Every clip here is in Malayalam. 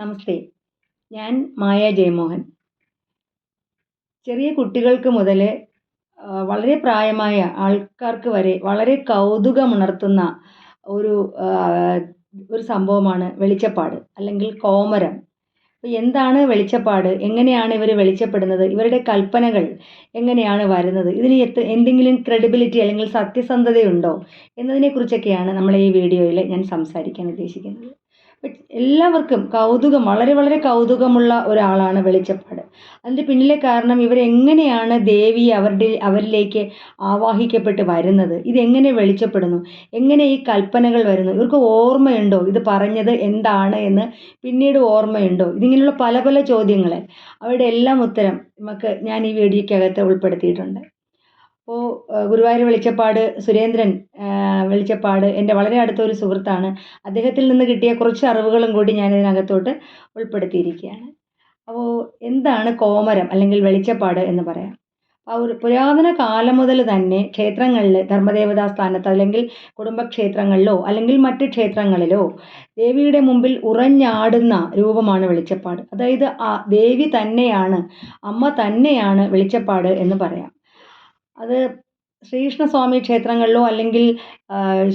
നമസ്തേ. ഞാൻ മായ ജയമോഹൻ. ചെറിയ കുട്ടികൾക്ക് മുതൽ വളരെ പ്രായമായ ആൾക്കാർക്ക് വരെ വളരെ കൗതുകമുണർത്തുന്ന ഒരു ഒരു സംഭവമാണ് വെളിച്ചപ്പാട് അല്ലെങ്കിൽ കോമരം. അപ്പോൾ എന്താണ് വെളിച്ചപ്പാട്? എങ്ങനെയാണ് ഇവർ വെളിച്ചപ്പെടുന്നത്? ഇവരുടെ കൽപ്പനകൾ എങ്ങനെയാണ് വരുന്നത്? ഇതിന് എത്ര എന്തെങ്കിലും ക്രെഡിബിലിറ്റി അല്ലെങ്കിൽ സത്യസന്ധതയുണ്ടോ? എന്നതിനെക്കുറിച്ചൊക്കെയാണ് നമ്മൾ ഈ വീഡിയോയിൽ ഞാൻ സംസാരിക്കാൻ ഉദ്ദേശിക്കുന്നത്. എല്ലാവർക്കും കൗതുകം വളരെ വളരെ കൗതുകമുള്ള ഒരാളാണ് വെളിച്ചപ്പാട്. അതിന്റെ പിന്നിലെ കാരണം ഇവരെങ്ങനെയാണ് ദേവി അവരുടെ അവരിലേക്ക് ആവാഹിക്കപ്പെട്ട് വരുന്നത്? ഇതെങ്ങനെ വെളിച്ചപ്പെടുന്നു? എങ്ങനെ ഈ കൽപ്പനകൾ വരുന്നു? ഇവർക്ക് ഓർമ്മയുണ്ടോ ഇത് പറഞ്ഞത് എന്താണ് എന്ന്? പിന്നീട് ഓർമ്മയുണ്ടോ? ഇതിങ്ങനെയുള്ള പല പല ചോദ്യങ്ങളെ. അവരുടെ എല്ലാം ഉത്തരം നമുക്ക് ഞാൻ ഈ വീഡിയോയ്ക്കകത്ത് ഉൾപ്പെടുത്തിയിട്ടുണ്ട്. അപ്പോൾ ഗുരുവായൂർ വെളിച്ചപ്പാട് സുരേന്ദ്രൻ വെളിച്ചപ്പാട് എന്റെ വളരെ അടുത്ത ഒരു സുഹൃത്താണ്. അദ്ദേഹത്തിൽ നിന്ന് കിട്ടിയ കുറച്ച് അറിവുകളും കൂടി ഞാൻ ഇതിനകത്തോട്ട് ഉൾപ്പെടുത്തിയിരിക്കുകയാണ്. അപ്പോൾ എന്താണ് കോമരം അല്ലെങ്കിൽ വെളിച്ചപ്പാട് എന്ന് പറയാം. ആ ഒരു പുരാതന കാലം മുതൽ തന്നെ ക്ഷേത്രങ്ങളിൽ ധർമ്മദേവതാ സ്ഥാനത്ത് അല്ലെങ്കിൽ കുടുംബക്ഷേത്രങ്ങളിലോ അല്ലെങ്കിൽ മറ്റ് ക്ഷേത്രങ്ങളിലോ ദേവിയുടെ മുമ്പിൽ ഉറഞ്ഞാടുന്ന രൂപമാണ് വെളിച്ചപ്പാട്. അതായത് ആ ദേവി തന്നെയാണ് അമ്മ തന്നെയാണ് വെളിച്ചപ്പാട് എന്ന് പറയാം. അത് ശ്രീകൃഷ്ണസ്വാമി ക്ഷേത്രങ്ങളിലോ അല്ലെങ്കിൽ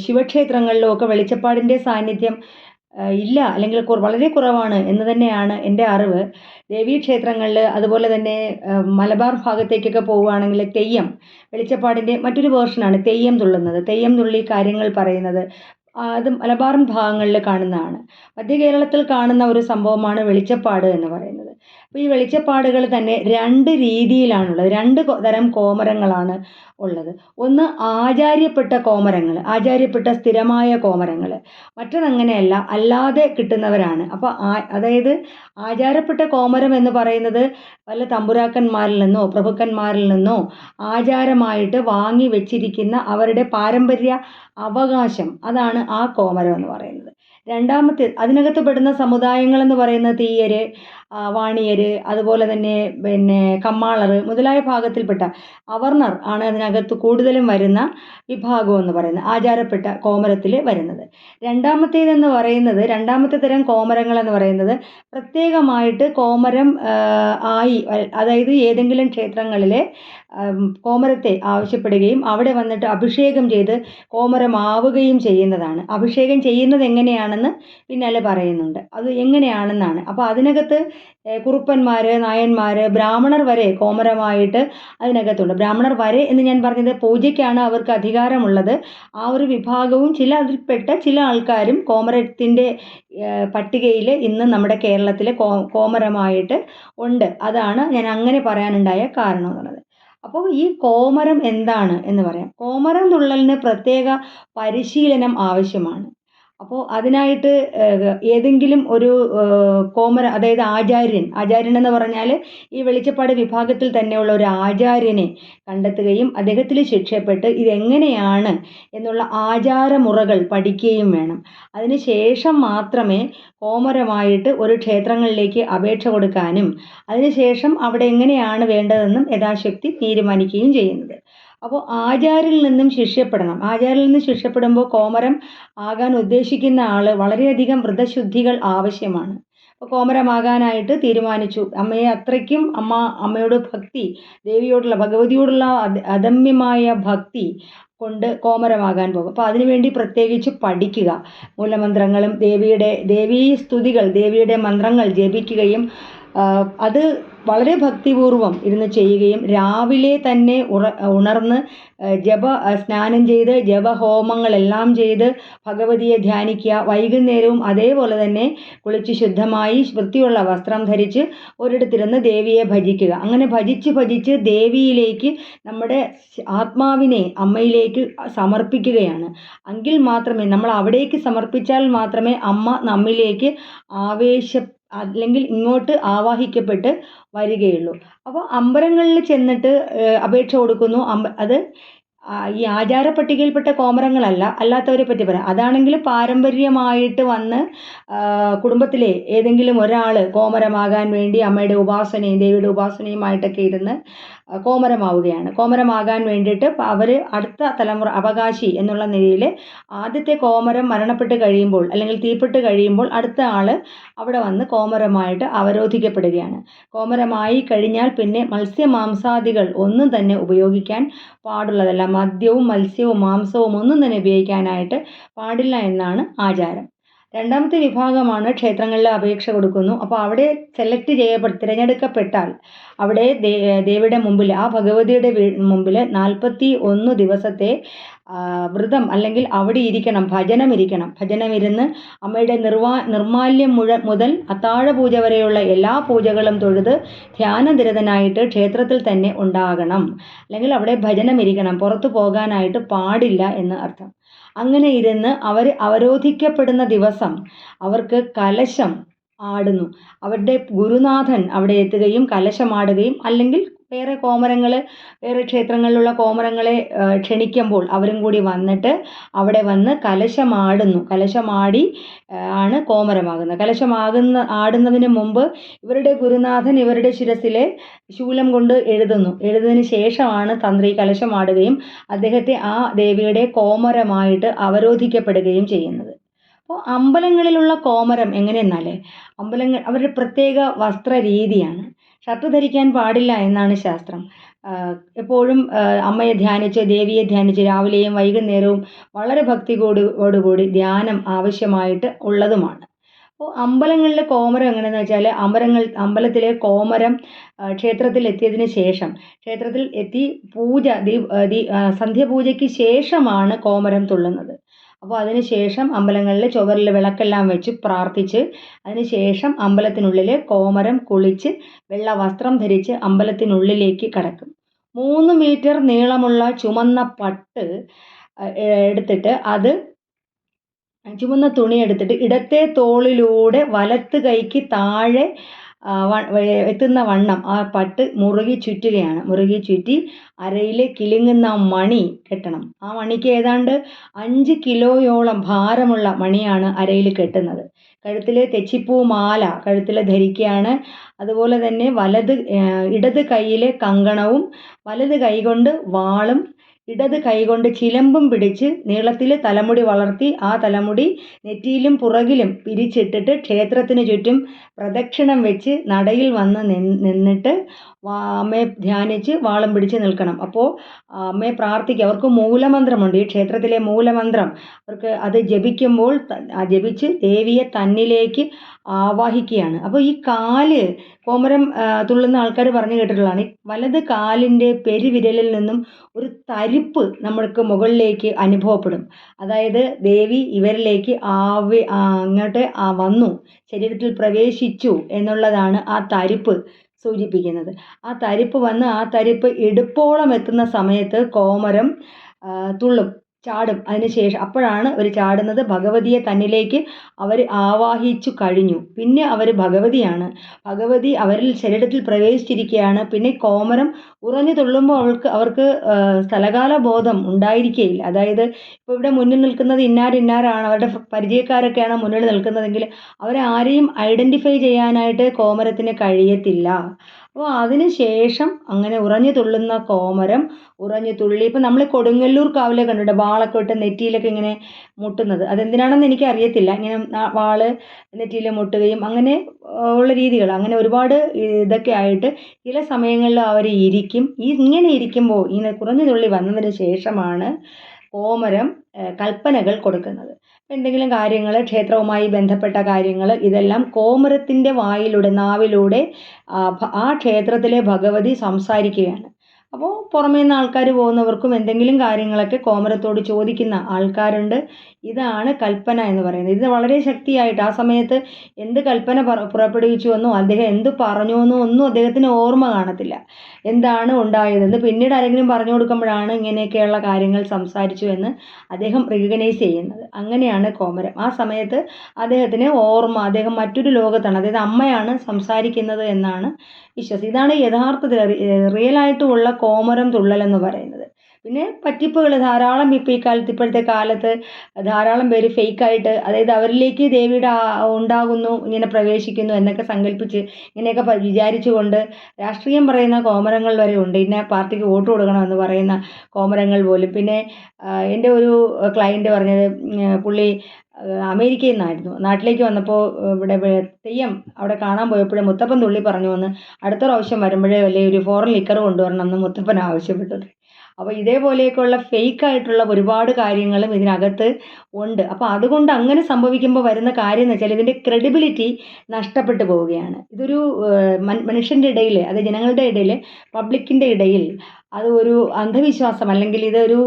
ശിവക്ഷേത്രങ്ങളിലോ ഒക്കെ വെളിച്ചപ്പാടിന്റെ സാന്നിധ്യം ഇല്ല. അല്ലെങ്കിൽ വളരെ കുറവാണ് എന്ന് തന്നെയാണ് എന്റെ അറിവ്. ദേവീക്ഷേത്രങ്ങളിൽ അതുപോലെ തന്നെ മലബാർ ഭാഗത്തേക്കൊക്കെ പോവുകയാണെങ്കിൽ തെയ്യം വെളിച്ചപ്പാടിന്റെ മറ്റൊരു വേർഷനാണ് തെയ്യം തുള്ളുന്നത്. തെയ്യം തുള്ളി കാര്യങ്ങൾ പറയുന്നത്. അത് മലബാറൻ ഭാഗങ്ങളിൽ കാണുന്നതാണ്. മധ്യ കേരളത്തിൽ കാണുന്ന ഒരു സംഭവമാണ് വെളിച്ചപ്പാട് എന്ന് പറയുന്നത്. അപ്പോൾ ഈ വെളിച്ചപ്പാടുകൾ തന്നെ രണ്ട് രീതിയിലാണുള്ളത്. രണ്ട് തരം കോമരങ്ങളാണ് ഉള്ളത്. ഒന്ന് ആചാര്യപ്പെട്ട കോമരങ്ങൾ ആചാര്യപ്പെട്ട സ്ഥിരമായ കോമരങ്ങൾ. മറ്റതങ്ങനെയല്ല അല്ലാതെ കിട്ടുന്നവരാണ്. അപ്പോൾ അതായത് ആചാരപ്പെട്ട കോമരം എന്ന് പറയുന്നത് പല തമ്പുരാക്കന്മാരിൽ നിന്നോ പ്രഭുക്കന്മാരിൽ നിന്നോ ആചാരമായിട്ട് വാങ്ങി വെച്ചിരിക്കുന്ന അവരുടെ പാരമ്പര്യ അവകാശം. അതാണ് ആ കോമരം എന്ന് പറയുന്നത്. രണ്ടാമത്തെ അതിനകത്ത് പെടുന്ന സമുദായങ്ങൾ എന്ന് പറയുന്നത് തീയര് വാണിയർ അതുപോലെ തന്നെ പിന്നെ കമ്മാളർ മുതലായ ഭാഗത്തിൽപ്പെട്ട അവർണർ ആണ് അതിനകത്ത് കൂടുതലും വരുന്ന വിഭാഗം എന്ന് പറയുന്നത് ആചാരപ്പെട്ട കോമരത്തിൽ വരുന്നത്. രണ്ടാമത്തേതെന്ന് പറയുന്നത് രണ്ടാമത്തെ തരം കോമരങ്ങൾ എന്ന് പറയുന്നത് പ്രത്യേകമായിട്ട് കോമരം ആയി അതായത് ഏതെങ്കിലും ക്ഷേത്രങ്ങളിലെ കോമരത്തെ ആവശ്യപ്പെടുകയും അവിടെ വന്നിട്ട് അഭിഷേകം ചെയ്ത് കോമരമാവുകയും ചെയ്യുന്നതാണ്. അഭിഷേകം ചെയ്യുന്നത് എങ്ങനെയാണെന്ന് പിന്നാലെ പറയുന്നുണ്ട്. അത് എങ്ങനെയാണെന്നാണ്. അപ്പോൾ അതിനകത്ത് കുറുപ്പന്മാർ നായന്മാർ ബ്രാഹ്മണർ വരെ കോമരമായിട്ട് അതിനകത്തുണ്ട്. ബ്രാഹ്മണർ വരെ എന്ന് ഞാൻ പറഞ്ഞത് പൂജയ്ക്കാണ് അവർക്ക് അധികാരമുള്ളത്. ആ ഒരു വിഭാഗവും ചില അതിൽപ്പെട്ട ചില ആൾക്കാരും കോമരത്തിന്റെ പട്ടികയിൽ ഇന്ന് നമ്മുടെ കേരളത്തിൽ കോ കോമരമായിട്ട് ഉണ്ട്. അതാണ് ഞാൻ അങ്ങനെ പറയാനുണ്ടായ കാരണം എന്നുള്ളത് അപ്പോൾ ഈ കോമരം എന്താണ് എന്ന് പറയാം. കോമരം തുള്ളലിന് പ്രത്യേക പരിശീലനം ആവശ്യമാണ്. അപ്പോൾ അതിനായിട്ട് ഏതെങ്കിലും ഒരു കോമര അതായത് ആചാര്യൻ ആചാര്യൻ എന്ന് പറഞ്ഞാൽ ഈ വെളിച്ചപ്പാട് വിഭാഗത്തിൽ തന്നെയുള്ള ഒരു ആചാര്യനെ കണ്ടെത്തുകയും അദ്ദേഹത്തിൽ ശിക്ഷപ്പെട്ട് ഇതെങ്ങനെയാണ് എന്നുള്ള ആചാരമുറകൾ പഠിക്കുകയും വേണം. അതിനുശേഷം മാത്രമേ കോമരമായിട്ട് ഒരു ക്ഷേത്രങ്ങളിലേക്ക് അപേക്ഷ കൊടുക്കാനും അതിനുശേഷം അവിടെ എങ്ങനെയാണ് വേണ്ടതെന്നും യഥാശക്തി തീരുമാനിക്കുകയും ചെയ്യുന്നത്. അപ്പോൾ ആചാര്യരിൽ നിന്നും ശിഷ്യപ്പെടണം. ആചാര്യരിൽ നിന്ന് ശിഷ്യപ്പെടുമ്പോൾ കോമരം ആകാൻ ഉദ്ദേശിക്കുന്ന ആൾ വളരെയധികം വ്രതശുദ്ധികൾ ആവശ്യമാണ്. അപ്പോൾ കോമരമാകാനായിട്ട് തീരുമാനിച്ചു. അമ്മയെ അത്രയ്ക്കും അമ്മ അമ്മയോട് ഭക്തി ദേവിയോടുള്ള ഭഗവതിയോടുള്ള അദമ്യമായ ഭക്തി കൊണ്ട് കോമരമാകാൻ പോകും. അപ്പോൾ അതിനുവേണ്ടി പ്രത്യേകിച്ച് പഠിക്കുക. മൂലമന്ത്രങ്ങളും ദേവിയുടെ ദേവീ സ്തുതികൾ ദേവിയുടെ മന്ത്രങ്ങൾ ജപിക്കുകയും അത് വളരെ ഭക്തിപൂർവം ഇരുന്ന് ചെയ്യുകയും രാവിലെ തന്നെ ഉറ ഉണർന്ന് ജപ സ്നാനം ചെയ്ത് ജപഹോമങ്ങളെല്ലാം ചെയ്ത് ഭഗവതിയെ ധ്യാനിക്കുക. വൈകുന്നേരവും അതേപോലെ തന്നെ കുളിച്ച് ശുദ്ധമായി വൃത്തിയുള്ള വസ്ത്രം ധരിച്ച് ഒരിടത്തിരുന്ന് ദേവിയെ ഭജിക്കുക. അങ്ങനെ ഭജിച്ച് ഭജിച്ച് ദേവിയിലേക്ക് നമ്മുടെ ആത്മാവിനെ അമ്മയിലേക്ക് സമർപ്പിക്കുകയാണ്. എങ്കിൽ മാത്രമേ നമ്മൾ അവിടേക്ക് സമർപ്പിച്ചാൽ മാത്രമേ അമ്മ നമ്മിലേക്ക് ആവേശ അല്ലെങ്കിൽ ഇങ്ങോട്ട് ആവാഹിക്കപ്പെട്ട് വരികയുള്ളൂ. അപ്പോൾ അമ്പലങ്ങളിൽ ചെന്നിട്ട് അപേക്ഷ കൊടുക്കുന്നു. അമ്പ അത് ഈ ആചാര പട്ടികയിൽപ്പെട്ട കോമരങ്ങളല്ല അല്ലാത്തവരെ പറ്റി പറയാം. അതാണെങ്കിൽ പാരമ്പര്യമായിട്ട് വന്ന് കുടുംബത്തിലെ ഏതെങ്കിലും ഒരാൾ കോമരമാകാൻ വേണ്ടി അമ്മയുടെ ഉപാസനയും ദേവിയുടെ ഉപാസനയുമായിട്ടൊക്കെ ഇരുന്ന് കോമരമാവുകയാണ്. കോമരമാകാൻ വേണ്ടിയിട്ട് അവർ അടുത്ത തലമുറ അവകാശി എന്നുള്ള നിലയിൽ ആദ്യത്തെ കോമരം മരണപ്പെട്ട് കഴിയുമ്പോൾ അല്ലെങ്കിൽ തീപ്പെട്ട് കഴിയുമ്പോൾ അടുത്ത ആൾ അവിടെ വന്ന് കോമരമായിട്ട് അവരോധിക്കപ്പെടുകയാണ്. കോമരമായി കഴിഞ്ഞാൽ പിന്നെ മത്സ്യമാംസാദികൾ ഒന്നും തന്നെ ഉപയോഗിക്കാൻ പാടുള്ളതല്ല. മദ്യവും മത്സ്യവും മാംസവും ഒന്നും തന്നെ ഉപയോഗിക്കാനായിട്ട് പാടില്ല എന്നാണ് ആചാരം. രണ്ടാമത്തെ വിഭാഗമാണ് ക്ഷേത്രങ്ങളിൽ അപേക്ഷ കൊടുക്കുന്നു. അപ്പോൾ അവിടെ സെലക്ട് ചെയ്യപ്പെട്ട് തിരഞ്ഞെടുക്കപ്പെട്ടാൽ അവിടെ ദേവിയുടെ മുമ്പിൽ ആ ഭഗവതിയുടെ മുമ്പിൽ നാൽപ്പത്തി ഒന്ന് ദിവസത്തെ വ്രതം അല്ലെങ്കിൽ അവിടെ ഇരിക്കണം ഭജനം ഇരിക്കണം. ഭജനം ഇരുന്ന് അമ്മയുടെ നിർവാ നിർമാല്യം മുഴ മുതൽ അത്താഴ പൂജ വരെയുള്ള എല്ലാ പൂജകളും തൊഴുത് ധ്യാനനിരതനായിട്ട് ക്ഷേത്രത്തിൽ തന്നെ ഉണ്ടാകണം. അല്ലെങ്കിൽ അവിടെ ഭജനം ഇരിക്കണം. പുറത്തു പോകാനായിട്ട് പാടില്ല എന്ന് അർത്ഥം. അങ്ങനെ ഇരുന്ന് അവർ അവരോധിക്കപ്പെടുന്ന ദിവസം അവർക്ക് കലശം ആടുന്നു. അവരുടെ ഗുരുനാഥൻ അവിടെ എത്തുകയും കലശമാടുകയും അല്ലെങ്കിൽ വേറെ കോമരങ്ങൾ വേറെ ക്ഷേത്രങ്ങളിലുള്ള കോമരങ്ങളെ ക്ഷണിക്കുമ്പോൾ അവരും കൂടി വന്നിട്ട് അവിടെ വന്ന് കലശമാടുന്നു. കലശമാടി ആണ് കോമരമാകുന്നത്. കലശമാകുന്ന ആടുന്നതിന് മുമ്പ് ഇവരുടെ ഗുരുനാഥൻ ഇവരുടെ ശിരസിലെ ശൂലം കൊണ്ട് എഴുതുന്നു. എഴുതുന്നതിന് ശേഷമാണ് തന്ത്രി കലശമാടുകയും അദ്ദേഹത്തെ ആ ദേവിയുടെ കോമരമായിട്ട് അവരോധിക്കപ്പെടുകയും ചെയ്യുന്നത്. അപ്പോൾ അമ്പലങ്ങളിലുള്ള കോമരം എങ്ങനെയെന്നാലേ അമ്പലങ്ങൾ അവരുടെ പ്രത്യേക വസ്ത്ര രീതിയാണ് ഷർട്ട് ധരിക്കാൻ പാടില്ല എന്നാണ് ശാസ്ത്രം. എപ്പോഴും അമ്മയെ ധ്യാനിച്ച് ദേവിയെ ധ്യാനിച്ച് രാവിലെയും വൈകുന്നേരവും വളരെ ഭക്തിയോടുകൂടി ധ്യാനം ആവശ്യമായിട്ട് ഉള്ളതുമാണ്. അപ്പോൾ അമ്പലങ്ങളിലെ കോമരം എങ്ങനെയെന്ന് വെച്ചാൽ അമരങ്ങൾ അമ്പലത്തിലെ കോമരം ക്ഷേത്രത്തിൽ എത്തിയതിന് ശേഷം ക്ഷേത്രത്തിൽ എത്തി പൂജ സന്ധ്യപൂജയ്ക്ക് ശേഷമാണ് കോമരം തുള്ളുന്നത്. അപ്പോൾ അതിന് ശേഷം അമ്പലങ്ങളിൽ ചുവരിൽ വിളക്കെല്ലാം വെച്ച് പ്രാർത്ഥിച്ച് അതിന് ശേഷം അമ്പലത്തിനുള്ളിൽ കോമരം കുളിച്ച് വെള്ള വസ്ത്രം ധരിച്ച് അമ്പലത്തിനുള്ളിലേക്ക് കടക്കും. മൂന്ന് മീറ്റർ നീളമുള്ള ചുമന്ന പട്ട് എടുത്തിട്ട് അത് ചുമന്ന തുണി എടുത്തിട്ട് ഇടത്തെ തോളിലൂടെ വലത്ത് കൈക്ക് താഴെ എത്തുന്ന വണ്ണം. ആ പട്ട് മുറുകി ചുറ്റുകയാണ്. മുറുകി ചുറ്റി അരയിൽ കിലുങ്ങുന്ന മണി കെട്ടണം. ആ മണിക്ക് ഏതാണ്ട് അഞ്ച് കിലോയോളം ഭാരമുള്ള മണിയാണ് അരയിൽ കെട്ടുന്നത്. കഴുത്തിൽ തെച്ചിപ്പൂ മാല കഴുത്തിൽ ധരിക്കുകയാണ് അതുപോലെ തന്നെ വലത് ഇടത് കൈയിലെ കങ്കണവും വലത് കൈ കൊണ്ട് വാളും ഇടത് കൈകൊണ്ട് ചിലമ്പും പിടിച്ച് നീളത്തിൽ തലമുടി വളർത്തി ആ തലമുടി നെറ്റിയിലും പുറകിലും പിരിച്ചിട്ടിട്ട് ക്ഷേത്രത്തിന് ചുറ്റും പ്രദക്ഷിണം വെച്ച് നടയിൽ വന്ന് നിന്നിട്ട് അമ്മയെ ധ്യാനിച്ച് വാളും പിടിച്ച് നിൽക്കണം. അപ്പോൾ അമ്മയെ പ്രാർത്ഥിക്കുക അവർക്ക് മൂലമന്ത്രമുണ്ട്. ഈ ക്ഷേത്രത്തിലെ മൂലമന്ത്രം അവർക്ക് അത് ജപിക്കുമ്പോൾ ജപിച്ച് ദേവിയെ തന്നിലേക്ക് ആവാഹിക്കുകയാണ്. അപ്പോൾ ഈ കാൽ കോമരം തുള്ളുന്ന ആൾക്കാർ പറഞ്ഞു കേട്ടിട്ടുള്ളതാണ്. വലത് കാലിന്റെ പെരുവിരലിൽ നിന്നും ഒരു തരിപ്പ് നമ്മൾക്ക് മുകളിലേക്ക് അനുഭവപ്പെടും. അതായത് ദേവി ഇവരിലേക്ക് ആവി അങ്ങോട്ട് വന്നു ശരീരത്തിൽ പ്രവേശിച്ചു എന്നുള്ളതാണ് ആ തരിപ്പ് സൂചിപ്പിക്കുന്നത്. ആ തരിപ്പ് വന്ന് ആ തരിപ്പ് ഇടുപ്പോളം എത്തുന്ന സമയത്ത് കോമരം തുള്ളും. ചാടും. അതിനുശേഷം അപ്പോഴാണ് അവർ ചാടുന്നത്. ഭഗവതിയെ തന്നിലേക്ക് അവർ ആവാഹിച്ചു കഴിഞ്ഞു. പിന്നെ അവർ ഭഗവതിയാണ്. ഭഗവതി അവരിൽ ശരീരത്തിൽ പ്രവേശിച്ചിരിക്കുകയാണ്. പിന്നെ കോമരം ഉറഞ്ഞു തുള്ളുമ്പോൾ അവൾക്ക് അവർക്ക് സ്ഥലകാല ബോധം ഉണ്ടായിരിക്കുകയില്ല അതായത് ഇപ്പോൾ ഇവിടെ മുന്നിൽ നിൽക്കുന്നത് ഇന്നാരിന്നാരാണ് അവരുടെ പരിചയക്കാരൊക്കെയാണ് മുന്നിൽ നിൽക്കുന്നതെങ്കിൽ അവരെ ആരെയും ഐഡന്റിഫൈ ചെയ്യാനായിട്ട് കോമരത്തിന് കഴിയത്തില്ല. അപ്പോൾ അതിന് ശേഷം അങ്ങനെ ഉറഞ്ഞു തുള്ളുന്ന കോമരം ഉറഞ്ഞു തുള്ളി ഇപ്പം നമ്മൾ കൊടുങ്ങല്ലൂർ കാവിലെ കണ്ടിട്ട് വാളൊക്കെ ഇട്ട് നെറ്റിയിലൊക്കെ ഇങ്ങനെ മുട്ടുന്നത്. അതെന്തിനാണെന്ന് എനിക്ക് അറിയത്തില്ല ഇങ്ങനെ വാൾ നെറ്റിയിൽ മുട്ടുകയും അങ്ങനെ ഉള്ള രീതികൾ അങ്ങനെ ഒരുപാട് ഇതൊക്കെ ആയിട്ട് ചില സമയങ്ങളിൽ അവർ ഇരിക്കും. ഈ ഇങ്ങനെ ഇരിക്കുമ്പോൾ ഇങ്ങനെ കുറഞ്ഞു തുള്ളി വന്നതിന് ശേഷമാണ് കോമരം കൽപ്പനകൾ കൊടുക്കുന്നത്. എന്തെങ്കിലും കാര്യങ്ങൾ ക്ഷേത്രവുമായി ബന്ധപ്പെട്ട കാര്യങ്ങൾ ഇതെല്ലാം കോമരത്തിന്റെ വായിലൂടെ നാവിലൂടെ ആ ക്ഷേത്രത്തിലെ ഭഗവതി സംസാരിക്കുകയാണ്. അപ്പോൾ പുറമേ നിന്ന് ആൾക്കാർ പോകുന്നവർക്കും എന്തെങ്കിലും കാര്യങ്ങളൊക്കെ കോമരത്തോട് ചോദിക്കുന്ന ആൾക്കാരുണ്ട്. ഇതാണ് കൽപ്പന എന്ന് പറയുന്നത്. ഇത് വളരെ ശക്തിയായിട്ട് ആ സമയത്ത് എന്ത് കൽപ്പന പുറപ്പെടുവിച്ചു എന്നോ അദ്ദേഹം എന്ത് പറഞ്ഞു എന്നോ ഒന്നും അദ്ദേഹത്തിന് ഓർമ്മ കാണത്തില്ല. എന്താണ് ഉണ്ടായതെന്ന് പിന്നീട് ആരെങ്കിലും പറഞ്ഞു കൊടുക്കുമ്പോഴാണ് ഇങ്ങനെയൊക്കെയുള്ള കാര്യങ്ങൾ സംസാരിച്ചു എന്ന് അദ്ദേഹം റിക്കഗ്നൈസ് ചെയ്യുന്നത്. അങ്ങനെയാണ് കോമരം. ആ സമയത്ത് അദ്ദേഹത്തിന് ഓർമ്മ അദ്ദേഹം മറ്റൊരു ലോകത്താണ് അതായത് അമ്മയാണ് സംസാരിക്കുന്നത് എന്നാണ് വിശ്വാസം ഇതാണ് യഥാർത്ഥത്തിൽ ആയിട്ടുള്ള കോമരം തുള്ളൽ എന്ന് പറയുന്നത്. പിന്നെ പറ്റിപ്പുകൾ ധാരാളം ഇപ്പോൾ ഈ കാലത്ത് ഇപ്പോഴത്തെ കാലത്ത് ധാരാളം പേര് ഫേക്കായിട്ട് അതായത് അവരിലേക്ക് ദേവിയുടെ ഉണ്ടാകുന്നു ഇങ്ങനെ പ്രവേശിക്കുന്നു എന്നൊക്കെ സങ്കല്പിച്ച് ഇങ്ങനെയൊക്കെ വിചാരിച്ചുകൊണ്ട് രാഷ്ട്രീയം പറയുന്ന കോമരങ്ങൾ വരെ ഉണ്ട്. ഇന്ന പാർട്ടിക്ക് വോട്ട് കൊടുക്കണമെന്ന് പറയുന്ന കോമരങ്ങൾ പോലും. പിന്നെ എന്റെ ഒരു ക്ലയന്റ് പറഞ്ഞത് പുള്ളി അമേരിക്കയിൽ നിന്നായിരുന്നു. നാട്ടിലേക്ക് വന്നപ്പോൾ ഇവിടെ തെയ്യം അവിടെ കാണാൻ പോയപ്പോഴേ മുത്തപ്പൻ തുള്ളി പറഞ്ഞു വന്ന് അടുത്ത പ്രാവശ്യം വരുമ്പോഴേ വലിയൊരു ഫോറിൻ ലിക്കർ കൊണ്ടുവരണം എന്ന് മുത്തപ്പൻ ആവശ്യപ്പെട്ടത് അപ്പോൾ ഇതേപോലെയൊക്കെയുള്ള ഫേക്ക് ആയിട്ടുള്ള ഒരുപാട് കാര്യങ്ങളും ഇതിനകത്ത് ഉണ്ട്. അപ്പോൾ അതുകൊണ്ട് അങ്ങനെ സംഭവിക്കുമ്പോൾ വരുന്ന കാര്യം എന്ന് വെച്ചാൽ ഇതിന്റെ ക്രെഡിബിലിറ്റി നഷ്ടപ്പെട്ടു പോവുകയാണ്. ഇതൊരു മനുഷ്യന്റെ ഇടയിൽ അത് ജനങ്ങളുടെ ഇടയിൽ പബ്ലിക്കിന്റെ ഇടയിൽ അത് ഒരു അന്ധവിശ്വാസം അല്ലെങ്കിൽ ഇതൊരു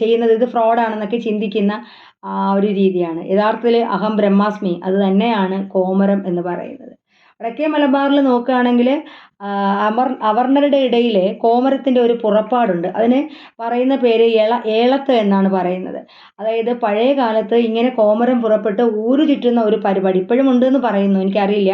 ചെയ്യുന്നത് ഇത് ഫ്രോഡാണെന്നൊക്കെ ചിന്തിക്കുന്ന ആ ഒരു രീതിയാണ്. യഥാർത്ഥത്തിൽ അഹം ബ്രഹ്മാസ്മി അത് തന്നെയാണ് കോമരം എന്ന് പറയുന്നത്. വടക്കേ മലബാറിൽ നോക്കുകയാണെങ്കിൽ അമർ അവർണരുടെ ഇടയിൽ കോമരത്തിന്റെ ഒരു പുറപ്പാടുണ്ട്. അതിന് പറയുന്ന പേര് എള ഏളത്ത് എന്നാണ് പറയുന്നത്. അതായത് പഴയ കാലത്ത് ഇങ്ങനെ കോമരം പുറപ്പെട്ട് ഊരു ചുറ്റുന്ന ഒരു പരിപാടി ഇപ്പോഴും ഉണ്ടെന്ന് പറയുന്നു. എനിക്കറിയില്ല.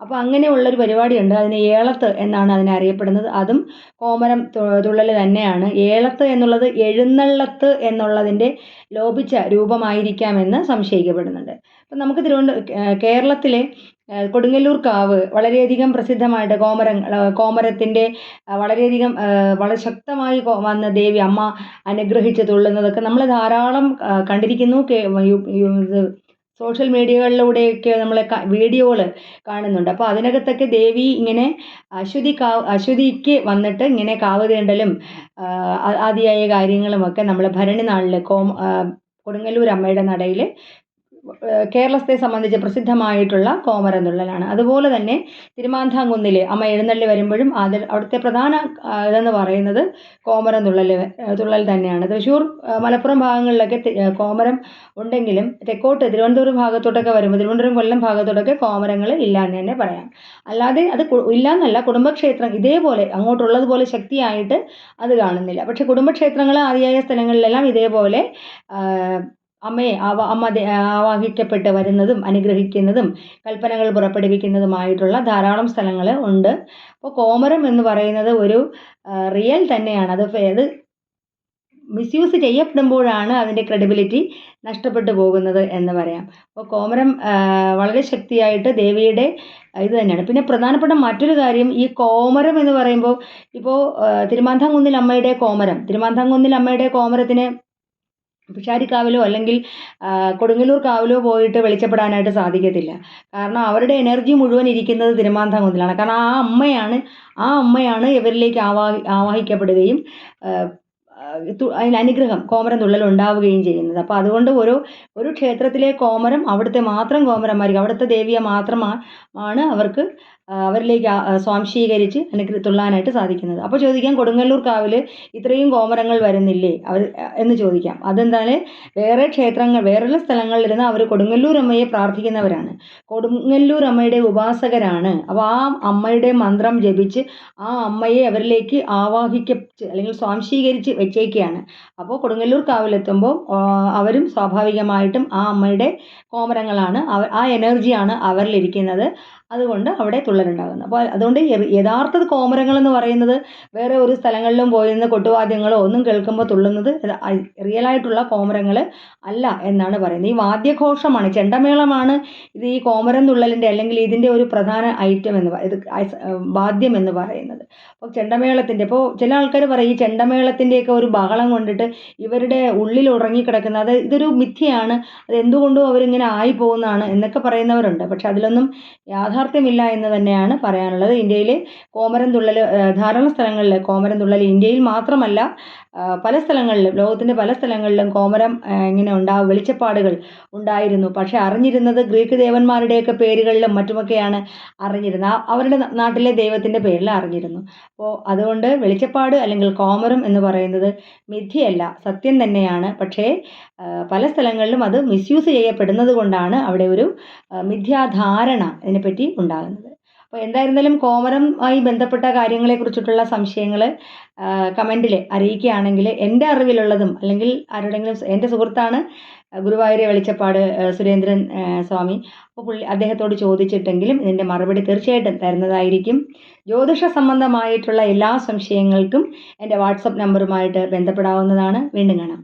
അപ്പോൾ അങ്ങനെയുള്ളൊരു പരിപാടിയുണ്ട്. അതിന് ഏളത്ത് എന്നാണ് അതിനെ അറിയപ്പെടുന്നത്. അതും കോമരം തുള്ളൽ തന്നെയാണ്. ഏളത്ത് എന്നുള്ളത് എഴുന്നള്ളത്ത് എന്നുള്ളതിന്റെ ലോപിച്ച രൂപമായിരിക്കാമെന്ന് സംശയിക്കപ്പെടുന്നുണ്ട്. അപ്പം നമുക്ക് തിരുവനന്തപുരം കേരളത്തിലെ കൊടുങ്ങല്ലൂർ കാവ് വളരെയധികം പ്രസിദ്ധമായിട്ട് കോമരം കോമരത്തിന്റെ വളരെയധികം വളരെ ശക്തമായി വന്ന ദേവി അമ്മ അനുഗ്രഹിച്ച് തുള്ളുന്നതൊക്കെ നമ്മൾ ധാരാളം കണ്ടിരിക്കുന്നു. സോഷ്യൽ മീഡിയകളിലൂടെയൊക്കെ നമ്മൾ വീഡിയോകൾ കാണുന്നുണ്ട്. അപ്പോൾ അതിനകത്തൊക്കെ ദേവി ഇങ്ങനെ അശ്വതി കാവ് അശ്വതിക്ക് വന്നിട്ട് ഇങ്ങനെ കാവ് തീണ്ടലും ആദിയായ കാര്യങ്ങളുമൊക്കെ നമ്മൾ ഭരണി നാളിൽ കോം കൊടുങ്ങല്ലൂർ അമ്മയുടെ നടയിൽ കേരളത്തെ സംബന്ധിച്ച് പ്രസിദ്ധമായിട്ടുള്ള കോമരന്നുള്ളലാണ് അതുപോലെ തന്നെ തിരുമാന്താംകുന്നിൽ അമ്മ എഴുന്നള്ളി വരുമ്പോഴും അതിൽ അവിടുത്തെ പ്രധാന ഇതെന്ന് പറയുന്നത് കോമരന്നുള്ളൽ തുള്ളൽ തന്നെയാണ്. തൃശ്ശൂർ മലപ്പുറം ഭാഗങ്ങളിലൊക്കെ കോമരം ഉണ്ടെങ്കിലും തെക്കോട്ട് തിരുവനന്തപുരം ഭാഗത്തോട്ടൊക്കെ വരുമ്പോൾ തിരുവനന്തപുരം കൊല്ലം ഭാഗത്തോട്ടൊക്കെ കോമരങ്ങൾ ഇല്ല എന്ന് തന്നെ പറയാം. അല്ലാതെ അത് ഇല്ല എന്നല്ല കുടുംബക്ഷേത്രം ഇതേപോലെ അങ്ങോട്ടുള്ളതുപോലെ ശക്തിയായിട്ട് അത് കാണുന്നില്ല. പക്ഷേ കുടുംബക്ഷേത്രങ്ങൾ ആദിയായ സ്ഥലങ്ങളിലെല്ലാം ഇതേപോലെ അമ്മയെ അമ്മ ആവാഹിക്കപ്പെട്ട് വരുന്നതും അനുഗ്രഹിക്കുന്നതും കൽപ്പനകൾ പുറപ്പെടുവിക്കുന്നതുമായിട്ടുള്ള ധാരാളം സ്ഥലങ്ങൾ ഉണ്ട്. അപ്പോൾ കോമരം എന്ന് പറയുന്നത് ഒരു റിയൽ തന്നെയാണ്. അത് അത് മിസ്യൂസ് ചെയ്യപ്പെടുമ്പോഴാണ് അതിന്റെ ക്രെഡിബിലിറ്റി നഷ്ടപ്പെട്ടു പോകുന്നത് എന്ന് പറയാം. അപ്പോൾ കോമരം വളരെ ശക്തിയായിട്ട് ദേവിയുടെ ഇത് തന്നെയാണ്. പിന്നെ പ്രധാനപ്പെട്ട മറ്റൊരു കാര്യം ഈ കോമരം എന്ന് പറയുമ്പോൾ ഇപ്പോൾ തിരുമാന്താംകുന്നിൽ അമ്മയുടെ കോമരം. തിരുമാന്താംകുന്നിൽ അമ്മയുടെ കോമരത്തിന് പിഷാരിക്കാവിലോ അല്ലെങ്കിൽ കൊടുങ്ങല്ലൂർ കാവിലോ പോയിട്ട് വെളിച്ചപ്പെടാനായിട്ട് സാധിക്കത്തില്ല. കാരണം അവരുടെ എനർജി മുഴുവൻ ഇരിക്കുന്നത് തിരുമാന്താംകുന്നിലാണ് കാരണം ആ അമ്മയാണ് ആ അമ്മയാണ് ഇവരിലേക്ക് ആവാഹി ആവാഹിക്കപ്പെടുകയും അതിന് അനുഗ്രഹം കോമരം തുള്ളൽ ഉണ്ടാവുകയും ചെയ്യുന്നത്. അപ്പോൾ അതുകൊണ്ട് ഓരോ ഒരു ക്ഷേത്രത്തിലെ കോമരം അവിടുത്തെ മാത്രം കോമരന്മാർക്ക് അവിടുത്തെ ദേവിയെ മാത്രമാണ് അവർക്ക് അവരിലേക്ക് സ്വാംശീകരിച്ച് അനുഗ്രഹ തുള്ളാനായിട്ട് സാധിക്കുന്നത്. അപ്പോൾ ചോദിക്കാം കൊടുങ്ങല്ലൂർ കാവിൽ ഇത്രയും കോമരങ്ങൾ വരുന്നില്ലേ? അവർ എന്ന് ചോദിക്കാം. അതെന്താണ്? വേറെ ക്ഷേത്രങ്ങൾ വേറെയുള്ള സ്ഥലങ്ങളിലിരുന്ന് അവർ കൊടുങ്ങല്ലൂർ അമ്മയെ പ്രാർത്ഥിക്കുന്നവരാണ്. കൊടുങ്ങല്ലൂർ അമ്മയുടെ ഉപാസകരാണ്. അപ്പോൾ ആ അമ്മയുടെ മന്ത്രം ജപിച്ച് ആ അമ്മയെ അവരിലേക്ക് ആവാഹിക്ക അല്ലെങ്കിൽ സ്വാംശീകരിച്ച് വെച്ചേക്കുകയാണ് അപ്പോൾ കൊടുങ്ങല്ലൂർ കാവിലെത്തുമ്പോൾ അവരും സ്വാഭാവികമായിട്ടും ആ അമ്മയുടെ കോമരങ്ങളാണ് ആ എനർജിയാണ് അവരിലിരിക്കുന്നത്. അതുകൊണ്ട് അവിടെ തുള്ളലുണ്ടാകുന്നത് അപ്പോൾ അതുകൊണ്ട് യഥാർത്ഥ കോമരങ്ങൾ എന്ന് പറയുന്നത് വേറെ ഒരു സ്ഥലങ്ങളിലും പോയി നിന്ന് കൊട്ടുവാദ്യങ്ങളോ ഒന്നും കേൾക്കുമ്പോൾ തുള്ളുന്നത് റിയൽ ആയിട്ടുള്ള കോമരങ്ങൾ അല്ല എന്നാണ് പറയുന്നത്. ഈ വാദ്യഘോഷമാണ് ചെണ്ടമേളമാണ് ഇത് ഈ കോമരം തുള്ളലിന്റെ അല്ലെങ്കിൽ ഇതിന്റെ ഒരു പ്രധാന ഐറ്റം എന്ന് ഇത് വാദ്യം എന്ന് പറയുന്നത്. അപ്പോൾ ചെണ്ടമേളത്തിന്റെ ഇപ്പോൾ ചില ആൾക്കാർ പറയും ഈ ചെണ്ടമേളത്തിന്റെയൊക്കെ ഒരു ബഹളം കൊണ്ടിട്ട് ഇവരുടെ ഉള്ളിൽ ഉറങ്ങിക്കിടക്കുന്ന അത് ഇതൊരു മിഥ്യയാണ് അത് എന്തുകൊണ്ടും അവരിങ്ങനെ ആയി പോകുന്നതാണ് എന്നൊക്കെ പറയുന്നവരുണ്ട്. പക്ഷെ അതിലൊന്നും യാഥാർത്ഥ്യം യാഥാർത്ഥ്യമില്ല എന്ന് തന്നെയാണ് പറയാനുള്ളത്. ഇന്ത്യയിലെ കോമരം തുള്ളൽ ധാരാളം സ്ഥലങ്ങളിൽ കോമരം തുള്ളൽ ഇന്ത്യയിൽ മാത്രമല്ല പല സ്ഥലങ്ങളിലും ലോകത്തിന്റെ പല സ്ഥലങ്ങളിലും കോമരം ഇങ്ങനെ ഉണ്ടാവും വെളിച്ചപ്പാടുകൾ ഉണ്ടായിരുന്നു. പക്ഷേ അറിഞ്ഞിരുന്നത് ഗ്രീക്ക് ദേവന്മാരുടെയൊക്കെ പേരുകളിലും മറ്റുമൊക്കെയാണ് അറിഞ്ഞിരുന്നത്. അവരുടെ നാട്ടിലെ ദൈവത്തിന്റെ പേരിൽ അറിഞ്ഞിരുന്നു. അപ്പോൾ അതുകൊണ്ട് വെളിച്ചപ്പാട് അല്ലെങ്കിൽ കോമരം എന്ന് പറയുന്നത് മിഥ്യയല്ല സത്യം തന്നെയാണ്. പക്ഷേ പല സ്ഥലങ്ങളിലും അത് മിസ്യൂസ് ചെയ്യപ്പെടുന്നത് കൊണ്ടാണ് അവിടെ ഒരു മിഥ്യാധാരണ ഇതിനെപ്പറ്റി ഉണ്ടാകുന്നത്. അപ്പോൾ എന്തായിരുന്നാലും കോമരമായി ബന്ധപ്പെട്ട കാര്യങ്ങളെക്കുറിച്ചിട്ടുള്ള സംശയങ്ങൾ കമന്റിൽ അറിയിക്കുകയാണെങ്കിൽ എന്റെ അറിവിലുള്ളതും അല്ലെങ്കിൽ ആരുടെങ്കിലും എന്റെ സുഹൃത്താണ് ഗുരുവായൂരെ വെളിച്ചപ്പാട് സുരേന്ദ്രൻ സ്വാമി അപ്പോൾ പുള്ളി അദ്ദേഹത്തോട് ചോദിച്ചിട്ടെങ്കിലും ഇതിന്റെ മറുപടി തീർച്ചയായിട്ടും തരുന്നതായിരിക്കും. ജ്യോതിഷ സംബന്ധമായിട്ടുള്ള എല്ലാ സംശയങ്ങൾക്കും എന്റെ വാട്സപ്പ് നമ്പറുമായിട്ട് ബന്ധപ്പെടാവുന്നതാണ്. വീണ്ടും കാണാം.